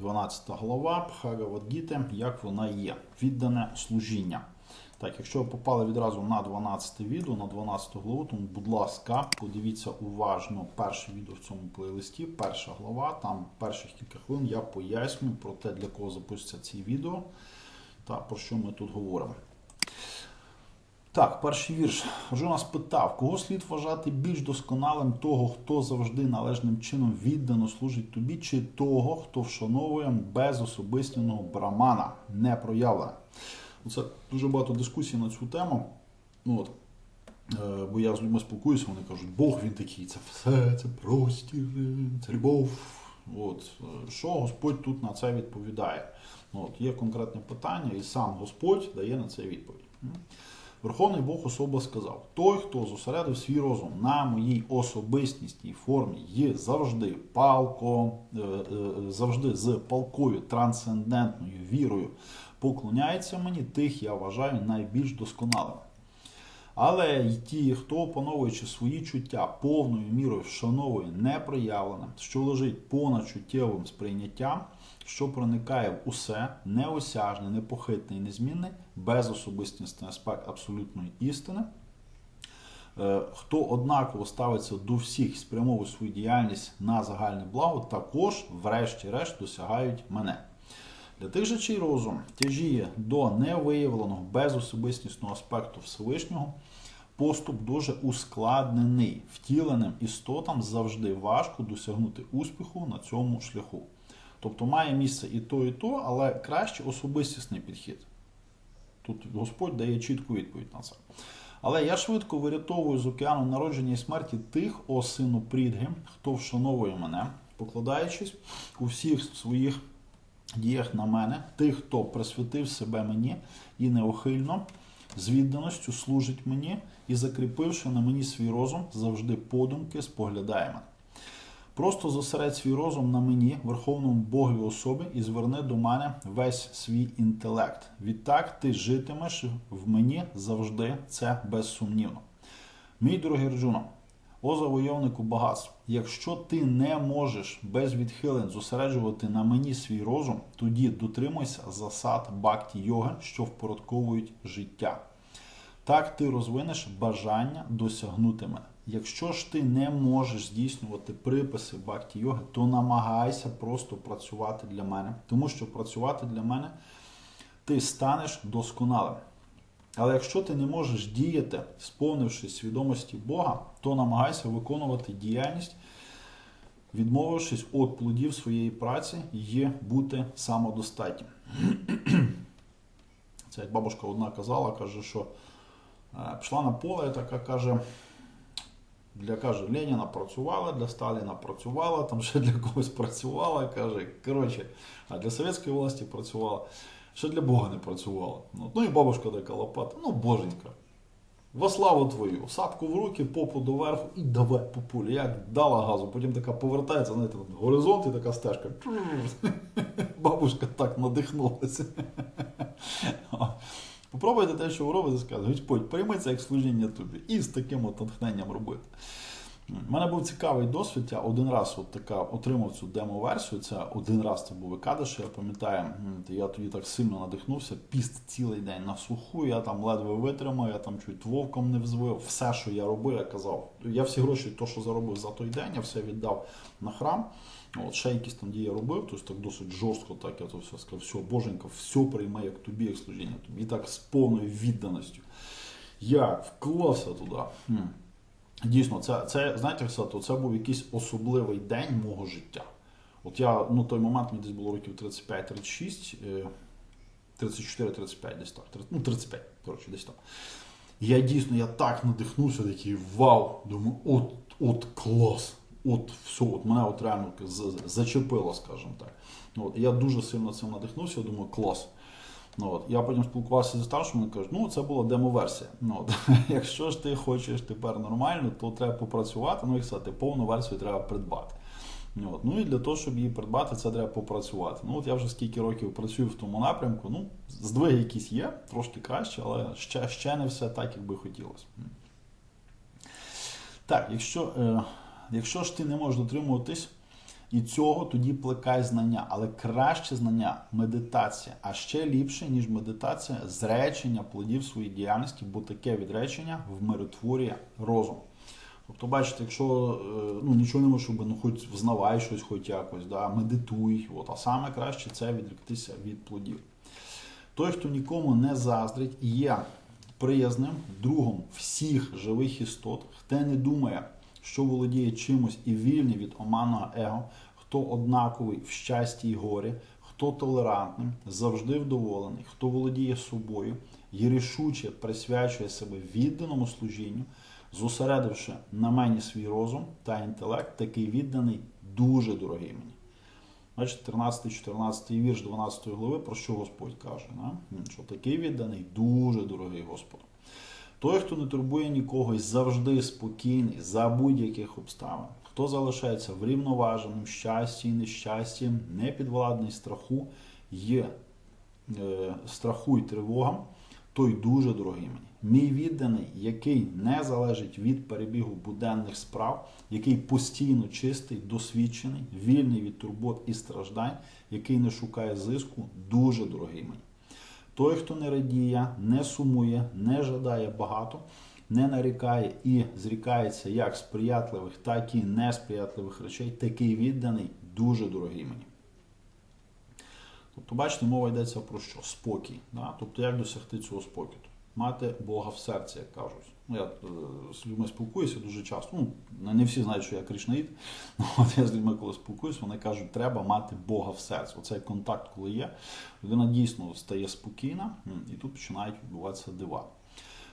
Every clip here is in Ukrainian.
12 глава Бхагавадгіти, як вона є. Віддане служіння. Так, якщо ви попали відразу на 12 відео, на 12 главу, тому, будь ласка, подивіться уважно перше відео в цьому плейлисті, перша глава. Там перших кілька хвилин я поясню про те, для кого запустяться ці відео та про що ми тут говоримо. Так, перший вірш. Жона спитав, кого слід вважати більш досконалим того, хто завжди належним чином віддано служить тобі, чи того, хто вшановує безособистісного брамана, не проявлене. Це дуже багато дискусій на цю тему. Ну, от, е, бо я з людьми спілкуюся, вони кажуть, Бог він такий, це все, це простір, це любов. От, е, що Господь тут на це відповідає? Ну, от, є конкретне питання, і сам Господь дає на це відповідь. Верховний Бог особа сказав: той, хто зосередив свій розум на моїй особистісній формі, є завжди палко, е, е, завжди з палкою трансцендентною вірою, поклоняється мені, тих я вважаю найбільш досконалими. Але й ті, хто опановуючи свої чуття повною мірою вшановує непроявлене, що лежить понад чуттєвим сприйняттям, що проникає в усе неосяжне, непохитне і незмінне, безособистісний аспект абсолютної істини. Е, Хто однаково ставиться до всіх і спрямовує свою діяльність на загальне благо, також, врешті-решт, досягають мене. Для тих же, чий розум тяжіє до невиявленого безособистісного аспекту Всевишнього, поступ дуже ускладнений, втіленим істотам завжди важко досягнути успіху на цьому шляху. Тобто має місце і то, і то, але краще особистісний підхід. Тут Господь дає чітку відповідь на це. Але я швидко вирятовую з океану народження і смерті тих, о сину Прідги, хто вшановує мене, покладаючись у всіх своїх діях на мене, тих, хто присвятив себе мені і неохильно, з відданістю служить мені і, закріпивши на мені свій розум, завжди подумки споглядає мене. Просто зосередь свій розум на мені, Верховному Богові особі, і зверни до мене весь свій інтелект. Відтак ти житимеш в мені завжди, це безсумнівно. Мій дорогий Арджуно, о завойовнику багатств, якщо ти не можеш без відхилень зосереджувати на мені свій розум, тоді дотримуйся засад бакті йоги, що впорядковують життя. Так ти розвинеш бажання досягнути мене. Якщо ж ти не можеш здійснювати приписи бакті йоги, то намагайся просто працювати для мене, тому що працювати для мене ти станеш досконалим. Але якщо ти не можеш діяти, сповнившись свідомості Бога, то намагайся виконувати діяльність, відмовившись від плодів своєї праці і бути самодостатнім. Це як бабушка одна казала, каже, що е, пішла на поле, така каже. Для каже, Леніна працювала, для Сталіна працювала, там ще для когось працювала. Каже, коротше, а для совєтської власті працювала, ще для Бога не працювала. Ну, ну і бабушка така лопата, ну боженька. Во славу твою, сапку в руки, попу доверху і давай по полі. Як дала газу, потім така повертається, знаєте, горизонт і така стежка. Бабушка так надихнулася. Попробуйте те, що ви робите, скажете, Господь, прийми це як служіння тобі. І з таким от натхненням робити. У мене був цікавий досвід. Я один раз от така отримав цю демо-версію. Це один раз це був Екадиш, я пам'ятаю, я тоді так сильно надихнувся. Піст цілий день на суху, я там ледве витримав, я там чуть вовком не взвив. Все, що я робив, я казав. Я всі гроші, то, що заробив за той день, я все віддав на храм. От Ще якісь там дії робив, тобто так досить жорстко, так я то все сказав, все, боженька, все прийме як тобі, як служіння. Тобі так з повною відданістю. Я вклався туди. Дійсно, це, це знаєте, все, то це був якийсь особливий день мого життя. От я, ну той момент мені десь було років 35-36, 34-35 десь так. Ну, 35, коротше, десь так. Я дійсно я так надихнувся, такий вау! Думаю, от, от клас! От все, от мене от реально зачепило, скажімо так. От, Я дуже сильно цим надихнувся, думаю, клас. Ну, от. Я потім спілкувався зі старшим, вони кажуть, ну це була демо-версія. Ну, от. Якщо ж ти хочеш тепер нормально, то треба попрацювати, ну і сказати, повну версію треба придбати. Ну, от. Ну і для того, щоб її придбати, це треба попрацювати. Ну от Я вже скільки років працюю в тому напрямку, ну, здвиги якісь є, трошки краще, але ще ще не все так, як би хотілося. Так, якщо. Е... Якщо ж ти не можеш дотримуватись І цього тоді плекай знання, але краще знання медитація, а ще ліпше, ніж медитація, зречення плодів своєї діяльності, бо таке відречення вмиротворює розум. Тобто, бачите, якщо е, ну, нічого не можеш, ну хоч взнавай щось, хоч якось, да, медитуй. От, а саме краще це відректися від плодів. Той, хто нікому не заздрить, є приязним другом всіх живих істот, хто не думає, що володіє чимось і вільний від оманного его, хто однаковий в щасті й горі, хто толерантним, завжди вдоволений, хто володіє собою і рішуче присвячує себе відданому служінню, зосередивши на мені свій розум та інтелект, такий відданий дуже дорогий мені. Бачите, 13-14 вірш 12 глави, про що Господь каже, да? що такий відданий дуже дорогий Господу. Той, хто не турбує нікого і завжди спокійний за будь-яких обставин, хто залишається врівноваженим, щасті і нещасті, не підвладний страху, є е, страху й тривогам, той дуже дорогий мені. Мій відданий, який не залежить від перебігу буденних справ, який постійно чистий, досвідчений, вільний від турбот і страждань, який не шукає зиску, дуже дорогий мені. Той, хто не радіє, не сумує, не жадає багато, не нарікає і зрікається як сприятливих, так і несприятливих речей, такий відданий дуже дорогий мені. Тобто, бачите, мова йдеться про що? Спокій. Да? Тобто, як досягти цього спокою? Мати Бога в серці, як кажуть. Ну, я е, з людьми спілкуюся дуже часто. Ну, не- всі знають, що я кришнаїд. От я з людьми, коли спілкуюся, вони кажуть, треба мати Бога в серці. Оцей контакт, коли є, людина дійсно стає спокійна, і тут починають відбуватися дива.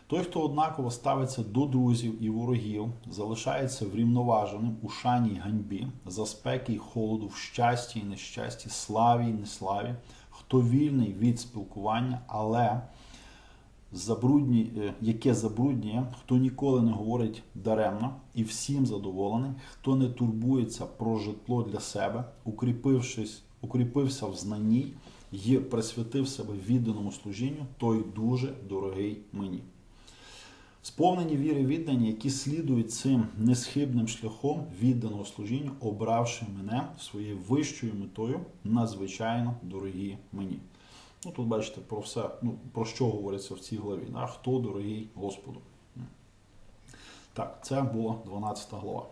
Той, хто однаково ставиться до друзів і ворогів, залишається врівноваженим у шані й ганьбі, за спеки й холоду, в щасті й нещасті, славі й неславі, хто вільний від спілкування, але забрудні, е, яке забруднює, хто ніколи не говорить даремно і всім задоволений, хто не турбується про житло для себе, укріпившись, укріпився в знанні і присвятив себе відданому служінню, той дуже дорогий мені. Сповнені віри віддані, які слідують цим несхибним шляхом відданого служіння, обравши мене своєю вищою метою, надзвичайно дорогі мені. Ну, тут бачите про все, ну, про що говориться в цій главі. Да? Хто дорогий Господу. Так, це була 12 глава.